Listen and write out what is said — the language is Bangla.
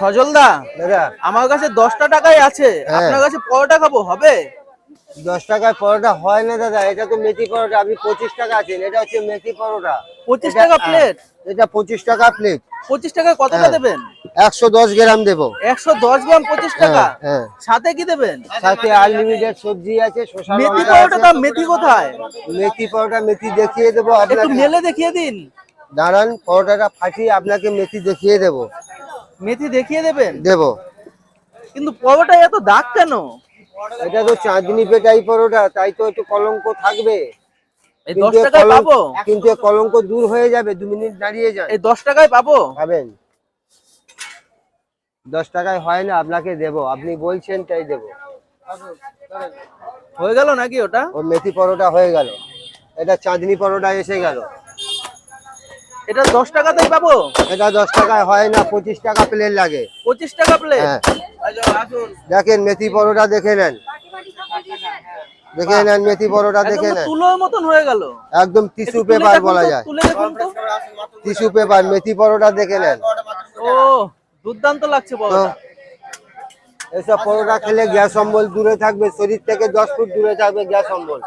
সজলদা দাদা। আমার কাছে দশটা টাকাই আছে। হ্যাঁ। আপনার কাছে পরোটা খাব? হবে? দশ টাকায় পরোটা হয় না দাদা এটা তো মেথি পরোটা আপনি পঁচিশ টাকা আছেন এটা হচ্ছে মেথি পরোটা। পঁচিশ টাকা প্লেট এটা পঁচিশ টাকা প্লেট পঁচিশ টাকায় কতটা হ্যাঁ। দেবেন? একশো দশ গ্রাম দেবো। একশো দশ গ্রাম পঁচিশ টাকা? হ্যাঁ, হ্যাঁ। সাথে কি দেবেন? সাথে আনলিমিটেড সবজি আছে মেথি পরোটা দাম মেথি কোথায়? মেথি পরোটা মেথি দেখিয়ে দেবো আপনাকে। মেলে দেখিয়ে দিন। দাঁড়ান পরোটাটা ফাটিয়ে আপনাকে মেথি দেখিয়ে দেবো। মেথি দেখিয়ে দেবেন? দেবো। কিন্তু পরোটা এত দাগ কেন? এটা তো চাঁদনি পেটাই পরোটা তাই তো একটু কলঙ্ক থাকবে। এই কিন্তু টাকায় কলঙ্ক- পাবো? কিন্তু কলঙ্ক দূর হয়ে যাবে দু মিনিট দাঁড়িয়ে এই দশ টাকায় পাবো? পাবেন। দশ টাকায় হয় না আপনাকে দেবো। আপনি বলছেন তাই দেবো। হয়ে গেল নাকি ওটা? ও মেথি পরোটা হয়ে গেল। এটা চাঁদনি পরোটা এসে গেল। এটা দশ টাকাতেই পাবো? এটা দশ টাকায় হয় না পঁচিশ টাকা প্লেট লাগে। পঁচিশ টাকা প্লেট হ্যাঁ। দেখেন মেথি পরোটা দেখে নেন। দেখে নেন মেথি পরোটা দেখে নেন। তুলোর মতন হয়ে গেল। একদম টিস্যু পেপার বলা যায়। তুলে দেখুন তো। টিস্যু পেপার মেথি পরোটা দেখে নেন। ও দুর্দান্ত লাগছে পরোটা। এসব পরোটা খেলে গ্যাস অম্বল দূরে থাকবে শরীর থেকে দশ ফুট দূরে থাকবে গ্যাস অম্বল।